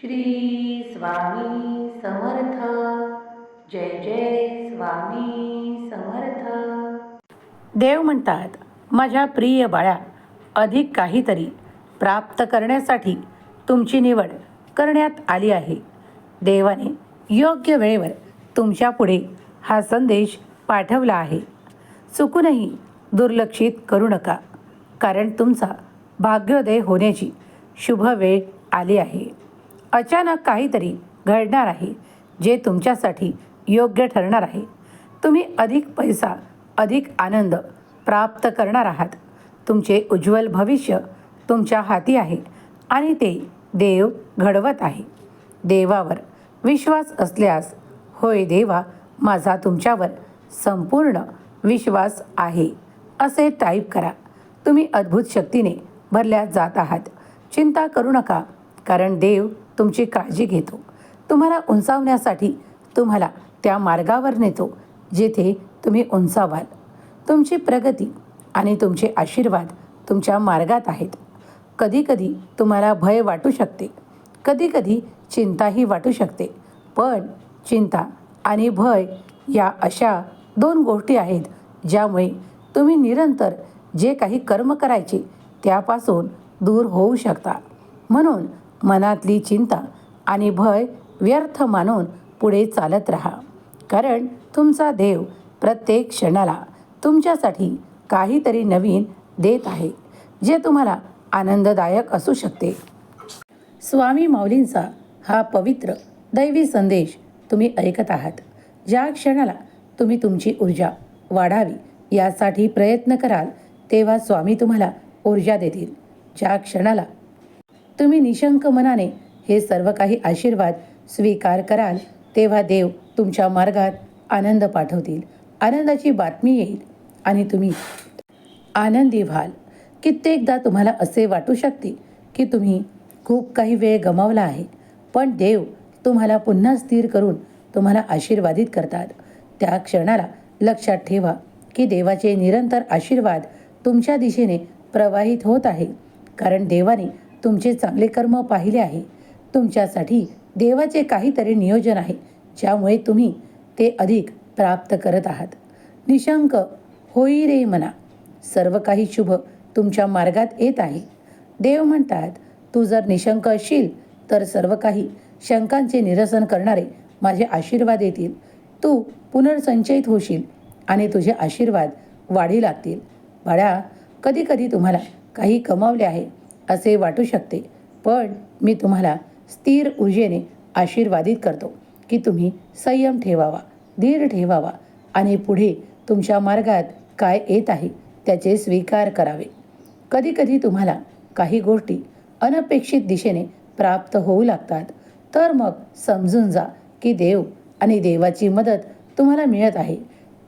श्री स्वामी समर्थ. जय जय स्वामी समर्थ. देव म्हणतात माझ्या प्रिय बाळा अधिक काहीतरी प्राप्त करण्यासाठी तुमची निवड करण्यात आली आहे. देवाने योग्य वेळेवर तुमच्यापुढे हा संदेश पाठवला आहे. चुकूनही दुर्लक्षित करू नका कारण तुमचा भाग्योदय होण्याची शुभ वेळ आली आहे. अचानक काहीतरी घडणार आहे जे तुमच्यासाठी योग्य ठरणार आहे. तुम्ही अधिक पैसा अधिक आनंद प्राप्त करणार आहात. तुमचे उज्ज्वल भविष्य तुमच्या हाती आहे आणि ते देव घडवत आहे. देवावर विश्वास असल्यास होय देवा माझा तुमच्यावर संपूर्ण विश्वास आहे असे टाईप करा. तुम्ही अद्भुत शक्तीने भरल्या जात आहात. चिंता करू नका कारण देव तुमची काळजी घेतो. तुम्हाला उंचावण्यासाठी तुम्हाला त्या मार्गावर नेतो जेथे तुम्ही उंचावाल. तुमची प्रगती आणि तुमचे आशीर्वाद तुमच्या मार्गात आहेत. कधीकधी तुम्हाला भय वाटू शकते. कधीकधी चिंताही वाटू शकते. पण चिंता आणि भय या अशा दोन गोष्टी आहेत ज्यामुळे तुम्ही निरंतर जे काही कर्म करायचे त्यापासून दूर होऊ शकता. म्हणून मनातली चिंता आणि भय व्यर्थ मानून पुढे चालत राहा. कारण तुमचा देव प्रत्येक क्षणाला तुमच्यासाठी काहीतरी नवीन देत आहे जे तुम्हाला आनंददायक असू शकते. स्वामी माऊलींचा हा पवित्र दैवी संदेश तुम्ही ऐकत आहात. ज्या क्षणाला तुम्ही तुमची ऊर्जा वाढावी यासाठी प्रयत्न कराल तेव्हा स्वामी तुम्हाला ऊर्जा देतील. ज्या क्षणाला तुम्ही निशंक मनाने हे सर्व काही आशीर्वाद स्वीकार कराल तेव्हा देव तुमच्या मार्गात आनंद पाठवतील. आनंदाची बातमी येईल. आणि तुम्ही आनंदी व्हाल. कित्येकदा तुम्हाला असे वाटू शकते की तुम्ही खूप काही वेळ गमावला आहे पण देव तुम्हाला पुन्हा स्थिर करून तुम्हाला आशीर्वादित करतात. त्या क्षणाला लक्षात ठेवा की देवाचे निरंतर आशीर्वाद तुमच्या दिशेने प्रवाहित होत आहे. कारण देवाने तुमचे चांगले कर्म पाहिले आहे. तुमच्यासाठी देवाचे काहीतरी नियोजन आहे. ज्यामुळे तुम्ही ते अधिक प्राप्त करत आहात. निशंक होई रे मना. सर्व काही शुभ तुमच्या मार्गात येत आहे. देव म्हणतात तू जर निशंक असशील तर सर्व काही शंकांचे निरसन करणारे माझे आशीर्वाद येतील. तू पुनर्संचयित होशील आणि तुझे आशीर्वाद वाढी लागतील. बाळा कधीकधी तुम्हाला काही कमावले आहे असे वाटू शकते. पण मी तुम्हाला स्थिर ऊर्जेने आशीर्वादित करतो की तुम्ही संयम ठेवावा धीर ठेवावा आणि पुढे तुमच्या मार्गात काय येत आहे त्याचे स्वीकार करावे. कधीकधी तुम्हाला काही गोष्टी अनपेक्षित दिशेने प्राप्त होऊ लागतात तर मग समजून जा की देव आणि देवाची मदत तुम्हाला मिळत आहे.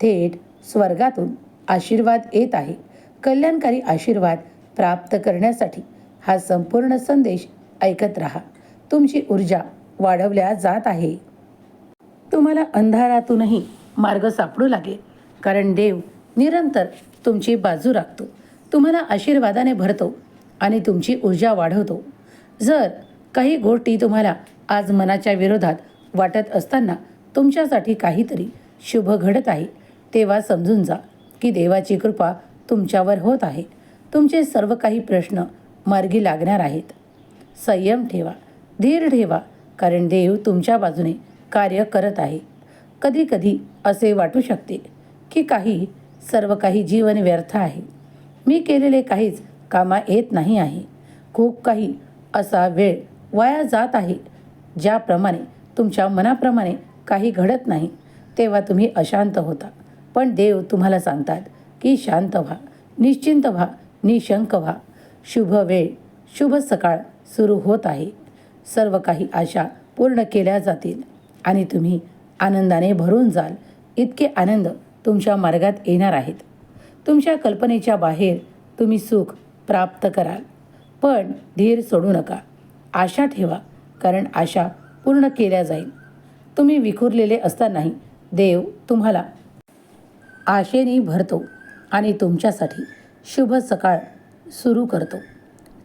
थेट स्वर्गातून आशीर्वाद येत आहे. कल्याणकारी आशीर्वाद प्राप्त करण्यासाठी हा संपूर्ण संदेश ऐकत राहा. तुमची ऊर्जा वाढवल्या जात आहे. तुम्हाला अंधारातूनही मार्ग सापडू लागेल कारण देव निरंतर तुमची बाजू राखतो. तुम्हाला आशीर्वादाने भरतो आणि तुमची ऊर्जा वाढवतो. जर काही गोष्टी तुम्हाला आज मनाच्या विरोधात वाटत असताना तुमच्यासाठी काहीतरी शुभ घडत आहे तेव्हा समजून जा की देवाची कृपा तुमच्यावर होत आहे. तुमचे सर्व काही प्रश्न मार्गी लागणार आहेत. संयम ठेवा धीर ठेवा कारण देव तुमच्या बाजूने कार्य करत आहे. कधीकधी असे वाटू शकते की काही सर्व काही जीवन व्यर्थ आहे. मी केलेले काहीच कामा येत नाही आहे. खूप काही असा वेळ वाया जात आहे ज्याप्रमाणे तुमच्या मनाप्रमाणे काही घडत नाही तेव्हा तुम्ही अशांत होता. पण देव तुम्हाला सांगतात की शांत व्हा निश्चिंत व्हा निशंक व्हा. शुभ वेळ शुभ सकाळ सुरू होत आहे. सर्व काही आशा पूर्ण केल्या जातील आणि तुम्ही आनंदाने भरून जाल. इतके आनंद तुमच्या मार्गात येणार आहेत. तुमच्या कल्पनेच्या बाहेर तुम्ही सुख प्राप्त कराल. पण धीर सोडू नका. आशा ठेवा कारण आशा पूर्ण केल्या जाईल. तुम्ही विखुरलेले असतानाही देव तुम्हाला आशेने भरतो आणि तुमच्यासाठी शुभ सकाळ सुरू करतो.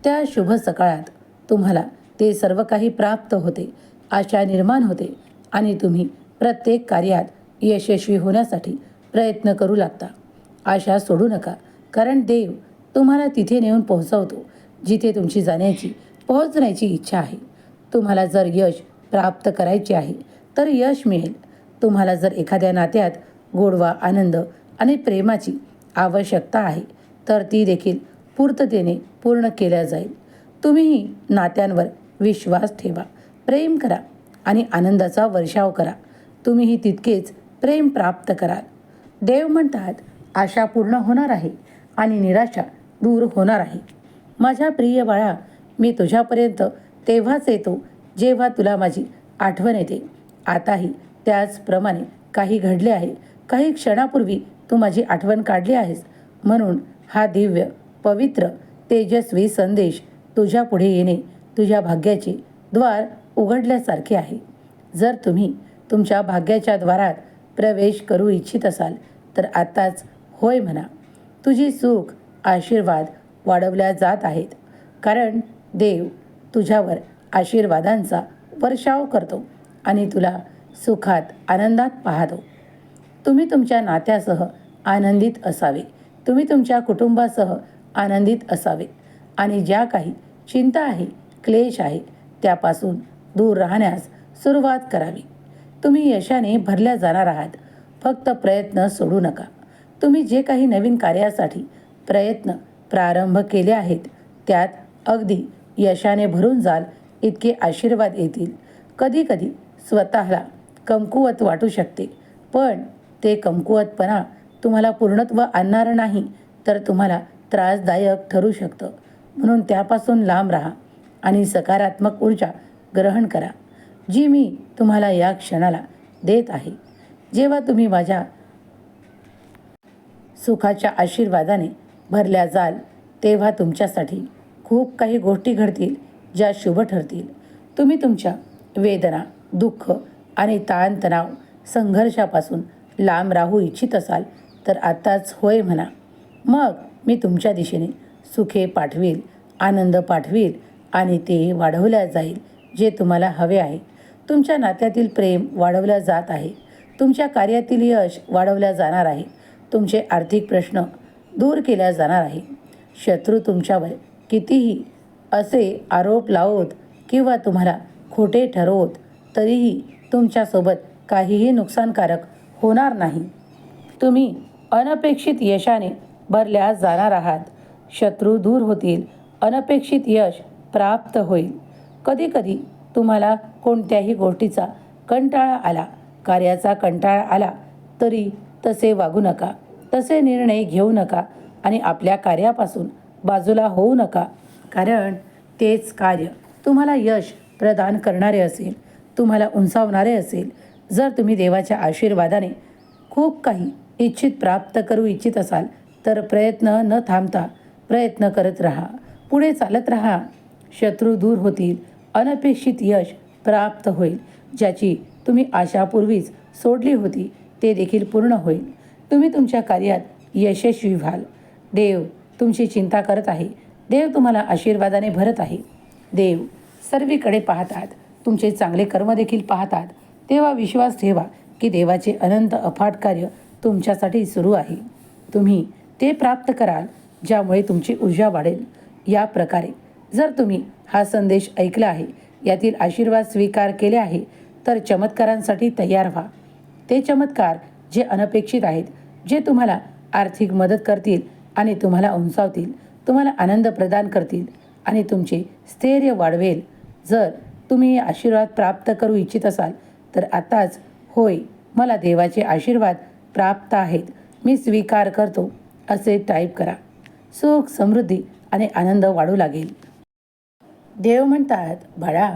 त्या शुभ सकाळात तुम्हाला ते सर्व काही प्राप्त होते आशा निर्माण होते आणि तुम्ही प्रत्येक कार्यात यशस्वी होण्यासाठी प्रयत्न करू लागता. आशा सोडू नका कारण देव तुम्हाला तिथे नेऊन पोहोचवतो जिथे तुमची जाण्याची पोहोचण्याची इच्छा आहे. तुम्हाला जर यश प्राप्त करायचे आहे तर यश मिळेल. तुम्हाला जर एखाद्या नात्यात गोडवा आनंद आणि प्रेमाची आवश्यकता आहे तर ती देखील पूर्ततेने पूर्ण केल्या जाईल. तुम्हीही नात्यांवर विश्वास ठेवा. प्रेम करा आणि आनंदाचा वर्षाव करा. तुम्हीही तितकेच प्रेम प्राप्त कराल. देव म्हणतात आशा पूर्ण होणार आहे आणि निराशा दूर होणार आहे. माझ्या प्रिय बाळा मी तुझ्यापर्यंत तेव्हाच येतो जेव्हा तुला माझी आठवण येते. आताही त्याचप्रमाणे काही घडले आहे. काही क्षणापूर्वी तू माझी आठवण काढली आहेस. म्हणून हा दिव्य पवित्र तेजस्वी संदेश तुझ्या पुढे येणे तुझ्या भाग्याचे द्वार उघडल्यासारखे आहे. जर तुम्ही तुमच्या भाग्याच्या द्वारात प्रवेश करू इच्छित असाल तर आत्ताच होय म्हणा. तुझी सुख आशीर्वाद वाढवल्या जात आहेत. कारण देव तुझ्यावर आशीर्वादांचा वर्षाव करतो आणि तुला सुखात आनंदात पाहतो. तुम्ही तुमच्या नात्यासह आनंदित असावे. तुम्ही तुमच्या कुटुंबासह आनंदित असावे. आणि ज्या काही चिंता आहे क्लेश आहे त्यापासून दूर राहण्यास सुरुवात करावी. तुम्ही यशाने भरल्या जाणार आहात. फक्त प्रयत्न सोडू नका. तुम्ही जे काही नवीन कार्यासाठी प्रयत्न प्रारंभ केले आहेत त्यात अगदी यशाने भरून जाल इतके आशीर्वाद येतील. कधीकधी स्वतःला कमकुवत वाटू शकते पण ते कमकुवतपणा तुम्हाला पूर्णत्व आणणार नाही तर तुम्हाला त्रासदायक ठरू शकतं. म्हणून त्यापासून लांब राहा आणि सकारात्मक ऊर्जा ग्रहण करा. जी मी तुम्हाला या क्षणाला देत आहे. जेव्हा तुम्ही माझ्या सुखाच्या आशीर्वादाने भरल्या जाल तेव्हा तुमच्यासाठी खूप काही गोष्टी घडतील ज्या शुभ ठरतील. तुम्ही तुमच्या वेदना दुःख आणि ताणतणाव संघर्षापासून लांब राहू इच्छित असाल तर आत्ताच होय म्हणा. मग मी तुमच्या दिशेने सुखे पाठवील आनंद पाठवील आणि ते वाढवल्या जाईल जे तुम्हाला हवे आहे. तुमच्या नात्यातील प्रेम वाढवल्या जात आहे. तुमच्या कार्यातील यश वाढवल्या जाणार आहे. तुमचे आर्थिक प्रश्न दूर केल्या जाणार आहे. शत्रू तुमच्यावर कितीही असे आरोप लावत किंवा तुम्हाला खोटे ठरवत तरीही तुमच्यासोबत काहीही नुकसानकारक होणार नाही. तुम्ही अनपेक्षित यशाने भरल्या जाणार आहात. शत्रू दूर होतील. अनपेक्षित यश प्राप्त होईल. कधीकधी तुम्हाला कोणत्याही गोष्टीचा कंटाळा आला कार्याचा कंटाळा आला तरी तसे वागू नका. तसे निर्णय घेऊ नका आणि आपल्या कार्यापासून बाजूला होऊ नका. कारण तेच कार्य तुम्हाला यश प्रदान करणारे असेल तुम्हाला उंचावणारे असेल. जर तुम्ही देवाच्या आशीर्वादाने खूप काही इच्छित प्राप्त करू इच्छित असाल तर प्रयत्न न थांबता प्रयत्न करत राहा. पुढे चालत राहा. शत्रू दूर होतील. अनपेक्षित यश प्राप्त होईल. ज्याची तुम्ही आशापूर्वीच सोडली होती ते देखील पूर्ण होईल. तुम्ही तुमच्या कार्यात यशस्वी व्हाल. देव तुमची चिंता करत आहे. देव तुम्हाला आशीर्वादाने भरत आहे. देव सर्वीकडे पाहतात. तुमचे चांगले कर्म देखील पाहतात. तेव्हा विश्वास ठेवा की देवाचे अनंत अफाट कार्य तुमच्यासाठी सुरू आहे. तुम्ही ते प्राप्त कराल ज्यामुळे तुमची ऊर्जा वाढेल. या प्रकारे जर तुम्ही हा संदेश ऐकला आहे यातील आशीर्वाद स्वीकार केले आहे तर चमत्कारांसाठी तयार व्हा. ते चमत्कार जे अनपेक्षित आहेत जे तुम्हाला आर्थिक मदत करतील आणि तुम्हाला उंचावतील तुम्हाला आनंद प्रदान करतील आणि तुमचे स्थैर्य वाढवेल. जर तुम्ही आशीर्वाद प्राप्त करू इच्छित असाल तर आताच होय मला देवाचे आशीर्वाद प्राप्त आहेत. मी स्वीकार करतो. असे टाईप करा. सुख समृद्धी आणि आनंद वाढू लागेल. देव म्हणतात बाळा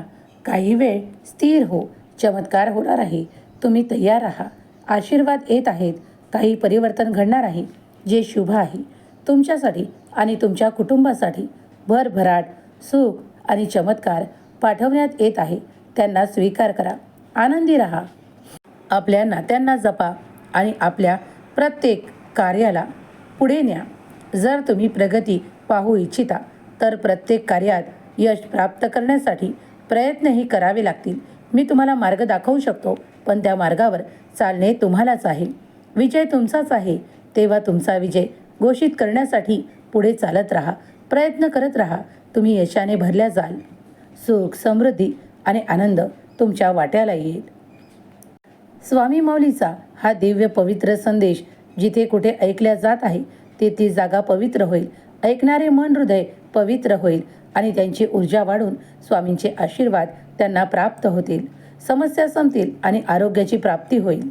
काही वेळ स्थिर हो चमत्कार होणार आहे. तुम्ही तयार राहा. आशीर्वाद येत आहेत. काही परिवर्तन घडणार आहे. जे शुभ आहे तुमच्यासाठी आणि तुमच्या कुटुंबासाठी भरभराट सुख आणि चमत्कार पाठवण्यात येत आहे. त्यांना स्वीकार करा. आनंदी राहा. आपल्या नात्यांना जपा आणि आपल्या प्रत्येक कार्याला पुढे न्या. जर तुम्ही प्रगती पाहू इच्छिता तर प्रत्येक कार्यात यश प्राप्त करण्यासाठी प्रयत्नही करावे लागतील. मी तुम्हाला मार्ग दाखवू शकतो पण त्या मार्गावर चालणे तुम्हालाच आहे. विजय तुमचाच आहे. तेव्हा तुमचा विजय घोषित करण्यासाठी पुढे चालत राहा. प्रयत्न करत राहा. तुम्ही यशाने भरल्या जाल. सुख समृद्धी आणि आनंद तुमच्या वाट्याला येईल. स्वामी मौलीचा हा दिव्य पवित्र संदेश जिथे कुठे ऐकल्या जात आहे ते ती जागा पवित्र होईल. ऐकणारे मन हृदय पवित्र होईल आणि त्यांची ऊर्जा वाढून स्वामींचे आशीर्वाद त्यांना प्राप्त होतील. समस्या संपतील आणि आरोग्याची प्राप्ती होईल.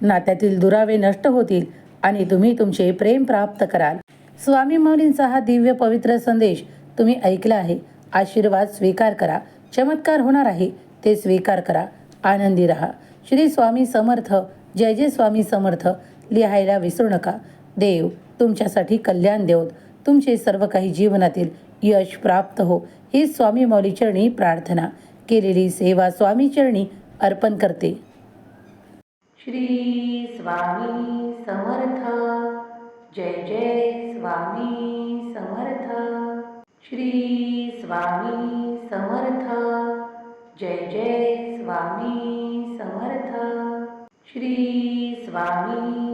नात्यातील दुरावे नष्ट होतील आणि तुम्ही तुमचे प्रेम प्राप्त कराल. स्वामी मौलींचा हा दिव्य पवित्र संदेश तुम्ही ऐकला आहे. आशीर्वाद स्वीकार करा. चमत्कार होणार आहे ते स्वीकार करा. आनंदी रहा. श्री स्वामी समर्थ. जय जय स्वामी समर्थ. लिहायला विसरू नका. देव तुमच्यासाठी कल्याण देवत तुमचे सर्व काही जीवनातील यश प्राप्त हो. ही स्वामी मौलीचरणी प्रार्थना. केलेली सेवा स्वामीचरणी अर्पण करते. श्री स्वामी समर्थ. जय जय स्वामी समर्थ. श्री स्वामी समर्थ. जय जय स्वामी समर्थ. श्री स्वामी